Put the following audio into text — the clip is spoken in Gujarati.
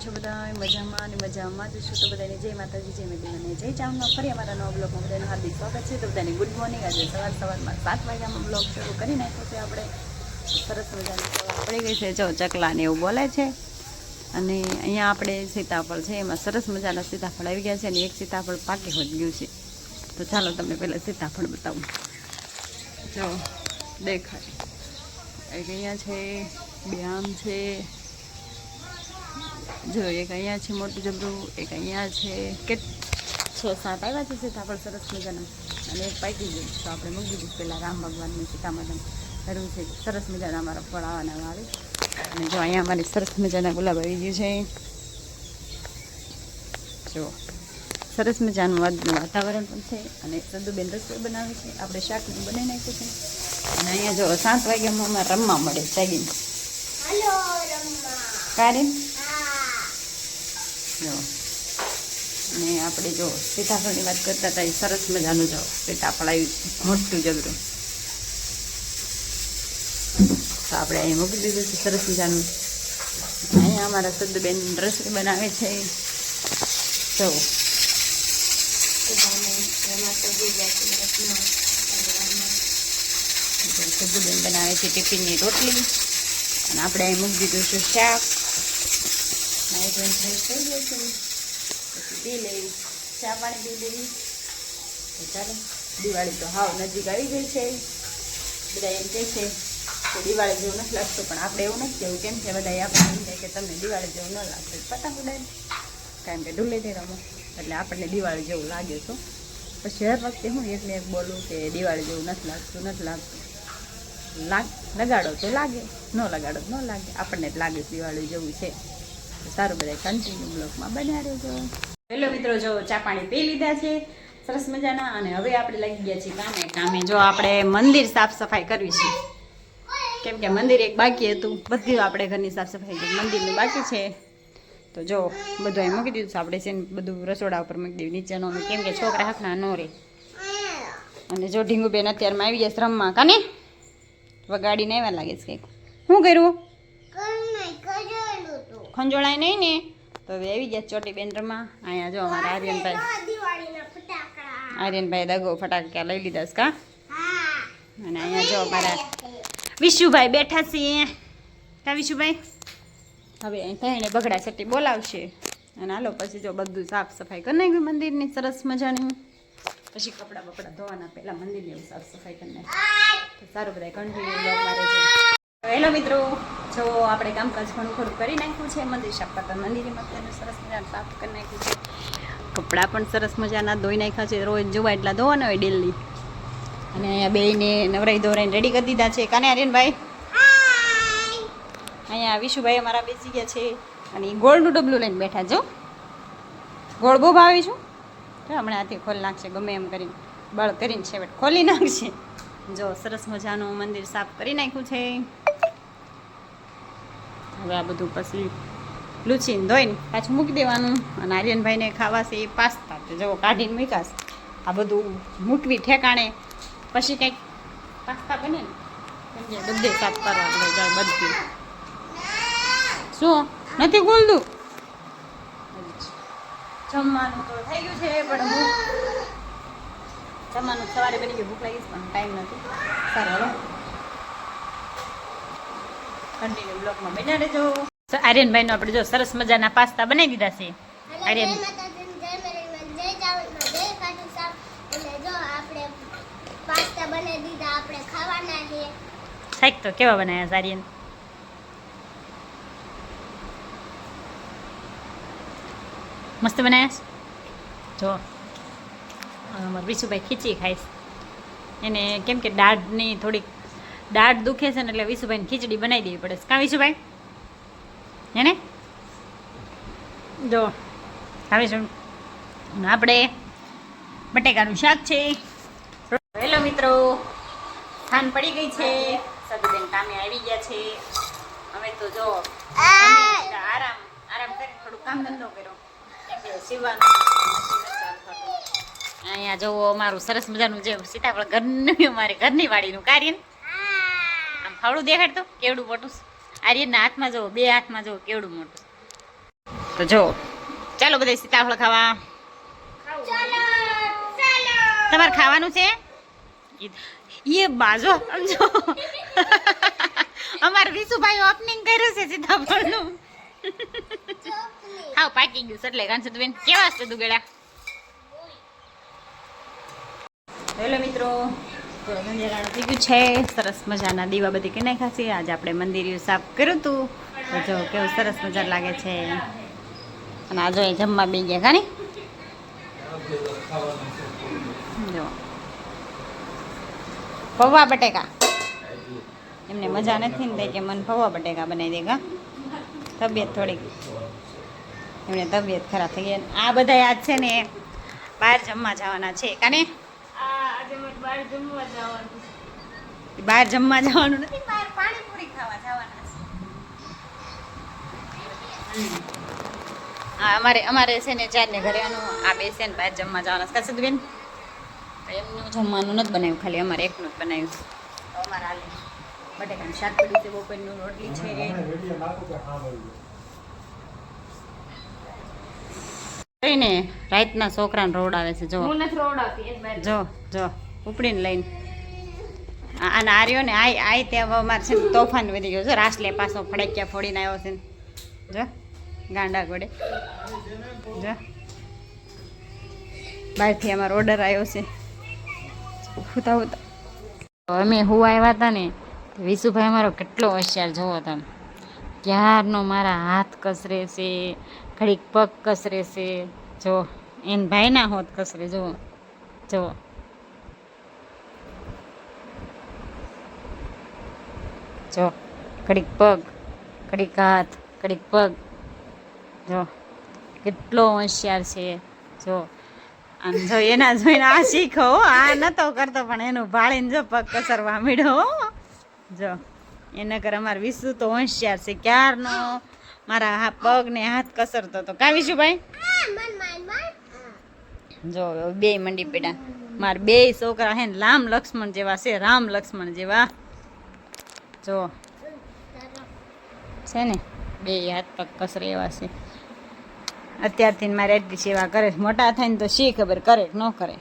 છો બધા મજામાં અને મજામાં જ છું. તો બધાને જય માતાજી, જય મેદી જય ચામનો ફરી અમારા નવા બ્લોગમાં બધાનું હાર્દિક સ્વાગત છે. તો બધાને ગુડ મોર્નિંગ આજે સવાર સવારમાં સાત વાગ્યામાં બ્લોગ શરૂ કરી નાખ્યો છે આપણે. સરસ મજાની સવાર પડી ગઈ છે. જો ચકલા ને એવું બોલે છે. અને અહીંયા આપણે સીતાફળ છે. એમાં સરસ મજાના સીતાફળ આવી ગયા છે અને એક સીતાફળ પાકી હોત ગયું છે. તો ચાલો તમને પહેલાં સીતાફળ બતાવું. જો, દેખાય. એક અહીંયા છે, બે આમ છે જો એક અહીંયા છે મોટું જબરું એક અહીંયા છે કે છ સાત આવ્યા છે સીતાફળ સરસ મજાના. અને એક પાકી ગયું તો આપણે મૂકી દીધું. પહેલાં રામ ભગવાનની સીતા માતાનું કરવું છે. સરસ મજાના અમારા ફળ આવવાના આવે. અને જો અહીંયા અમારી સરસ મજાના ગુલાબ આવી ગયું છે. જો સરસ મજાનું વાતાવરણ પણ છે. અને સંધુબેન રસોઈ બનાવે છે. આપણે શાકનું બનાવી નાખ્યું છે. અને અહીંયા જો સાત વાગ્યામાં અમારે રમવા મળે ચાલી હલો રમ્મા કારે હા જો. અને આપણે જો સીતાફળની વાત કરતા હતા એ સરસ મજાનું જો સીતાફળ આવ્યું મોટું જબરું. તો આપણે અહીં મૂકી દીધું છે સરસ મજાનું. અહીંયા અમારા સદુબેન રસોઈ બનાવે છે. જો. સદુબેન બનાવે છે ટિફિનની રોટલી. અને આપણે અહીં મૂકી દીધું છે શાક. ધોઈને ફ્રેશ થઈ ગયો છે. પછી પી લેવી. ચા પાણી પી લેવી. તો ચાલો, દિવાળી તો હાવ નજીક આવી ગઈ છે. બધા એમ કહે છે કે દિવાળી જેવું નથી લાગતું, પણ આપણે એવું નથી કહેવું. કેમ કે બધા આપણે એમ કહે કે તમને દિવાળી જેવું ન લાગતું. પતંગ ઉડાય. કારણ કે ધૂળેટી રમો. એટલે આપણને દિવાળી જેવું લાગે તો. પછી હર વખતે હું એકને એક બોલું કે દિવાળી જેવું નથી લાગતું નથી લાગતું. લાગ, લગાડો તો લાગે, ન લગાડો તો ન લાગે. આપણને જ લાગે દિવાળી જેવું છે. સારું બધા કન્ટિન્યુ બ્લોકમાં બન્યા રહેજો. હેલો મિત્રો, જો ચા પાણી પી લીધા છે. સરસ મજાના. અને હવે આપણે લાગી ગયા છીએ કામે. કામે જો આપણે મંદિર સાફ સફાઈ કરવી છે. કેમ કે મંદિર એક બાકી હતું. બધું આપણે ઘરની સાફ સફાઈ કરી મંદિરનું બાકી છે. તો જો, બધું અહીં મૂકી દીધું આપણે છે બધું રસોડા ઉપર મૂકી દીધું. નીચેનો કેમ કે છોકરા હાથના ન રહે અને જો ઢીંગુબેન અત્યારમાં આવી ગયા શ્રમમાં કાને? વગાડીને આવ્યા લાગે છે કંઈક. શું કર્યું? ખંજોળાય નહીં ને? તો હવે આવી ગયા ચોટી બેન્ડરમાં. રમા અહીંયા જો અમારા આર્યનભાઈ. ફટાકડા. આર્યનભાઈ દગો ફટાક્યા લઈ લીધા છે કા? અને અહીંયા જો અમારા વિશુભાઈ બેઠા છીએ કા વિશુભાઈ? હવે અહીં થઈને બગડા છટ્ટી બોલાવશે. અને હાલો પછી જો બધું સાફ સફાઈ કરી નાખ્યું મંદિરની સરસ મજાની. પછી કપડાં બપડા ધોવાના પહેલાં મંદિરની સાફ સફાઈ કરી નાખી સારું બધા કન્ટિન્યુ હેલો મિત્રો. જો આપણે કામકાજ ઘણું ખરું કરી નાખ્યું છે મંદિર સાફ કરતા મંદિરે મતલબ સરસ મજાનું સાફ કરી નાખ્યું છે. કપડાં પણ સરસ મજાના ધોઈ નાખ્યા છે રોજ જોવા એટલા ધોવાના હોય ડેલી. અને અહીંયા બેયને નવરાઈ ધોરાઈને રેડી કરી દીધા છે. કાને આર્યનભાઈ અહીંયા વિશુભાઈ અમારા બેસી ગયા છે અને ગોળનું ડબલું લઈને બેઠા જો ગોળ બહુ ભાવી છું તો હમણાં હાથી ખોલી નાખશે ગમે એમ કરીને. બળ કરીને છેવટ ખોલી નાખશે. જો સરસ મજાનું મંદિર સાફ કરી નાખ્યું છે. હવે આ બધું પછી લૂછીને ધોઈને પાછું મૂકી દેવાનું. અને આર્યનભાઈને ખાવાશે એ પાસ્તા તો જવો કાઢીને મૂકાશ આ બધું મૂકવી ઠેકાણે. પછી કંઈક પાસ્તા બને ને બધે સાફ કરવા જાય બધું. શું? નથી ખુલતું? જમવાનું તો થઈ ગયું છે, પણ હું જમવાનું સવારે બની ગયું, ભૂખ લાગીશ પણ ટાઈમ નથી. સારું કન્ટિન્યુ બ્લોગમાં બન્યા રહેજો. આર્યનભાઈનો આપણે જો સરસ મજાના પાસ્તા બનાવી દીધા છે. આર્યન. શાક તો કેવા બનાવ્યા આર્યન? મસ્ત બનાવ્યા જો અમારા વિશુભાઈ ખીચી ખાઈશ એને કેમ કે દાળની થોડીક દાઢ દુખે છે ને એટલે વિશુભાઈને ખીચડી બનાવી દેવી પડે કાં વિશુભાઈ? એને જો આવીશું અને આપણે બટેકાનું શાક છે. હેલો મિત્રો ખાન પડી ગઈ છે. સગીબેન કામે આવી ગયા છે. અમે તો જો આરામ આરામ કરી થોડું કામ ધંધો કર્યો. સીવવાનું. અહીંયા જોવો અમારું સરસ મજાનું જે સીતાફળ ઘરનું, અમારે ઘરની વાડીનું કાર્ય. આમ દેખાડ તો, કેવડું મોટું આર્યનના હાથમાં જુઓ બે હાથમાં જુઓ કેવડું મોટું તો જો, ચાલો બધા સીતાફળ ખાવા. તમારે ખાવાનું છે? એ બાજો, સમજો. અમારે વિશુભાઈ ઓપનિંગ કર્યું છે સીતાફળનું. હા પાકી ગયું એટલે કાંસે બેન કેવા છે દુગડા? હેલો મિત્રો. થઈ ગયું છે. સરસ મજાના દીવા બધી કે નાખ્યા છે આજે આપણે મંદિર સાફ કર્યું હતું. જો કેવું સરસ મજા લાગે છે. અને આ જો એ જમવા બે ગયા ખાની જો. પૌવા બટેકા. એમને મજા નથી ને કે મને પૌવા બટેકા બનાવી દેગા તબિયત થોડીક. એમને તબિયત ખરાબ થઈ ગઈ. આ બધા યાદ છે ને બહાર જમવા જવાના છે. કાને? બહાર જમવા જવાનું. નથી? બહાર પાણીપુરી ખાવા જવાના છે. હા અમારે અમારે છે ને ચાર ને ઘરે આનું આ બે છે ને બહાર જમવા જવાના છે. કશું બેન એમનું જમવાનું નથી બનાવ્યું ખાલી અમારે એકનું જ બનાવ્યું તો અમારે હાલે. બટેકાનું શાક પડ્યું છે બપોરનું રોટલી છે. ને રાતના છોકરાને રોવડાવે છે જો. હું નથી એ જો જો. ઉપડીને લઈને. અને આર્યો ને આય આય ત્યાં અમારે છે તોફાન વધી ગયો છે. રાસલે પાછો ફડેક્યા ફોડીને આવ્યો છે ને. જો, ગાંડા ગોડે. જો. બહારથી અમારો ઓર્ડર આવ્યો છે. હુતા હુતા અમે હું આવ્યા હતા ને, તો વિશુભાઈ અમારો કેટલો હોશિયાર જોવો તમે ક્યારનો મારા હાથ કસરે છે, ઘડીક પગ કસરે છે. જો, એન ભાઈના હોત કસરે જુઓ જુઓ જો, ઘડીક પગ, ઘડીક હાથ, ઘડીક પગ. જો, કેટલો હોશિયાર છે. જો, આમ જો એના જોઈને આ શીખો. આ નતો કરતો, પણ એનું ભાળીને જો પગ કસરવા મીડો જો, એના કર અમારે વિસુ તો હોશિયાર છે. ક્યારનો? મારા પગ ને હાથ કસરતો તો. કાવીશું ભાઈ? જો બે મંડી પેડા મારા બે છોકરા હે રામ લક્ષ્મણ જેવા છે, રામ લક્ષ્મણ જેવા. જો. છે ને? બે હાથ પગ કસરે એવા છે. અત્યારથી મારે એટલી સેવા કરે મોટા થાય ને તો શી ખબર કરે ન કરે.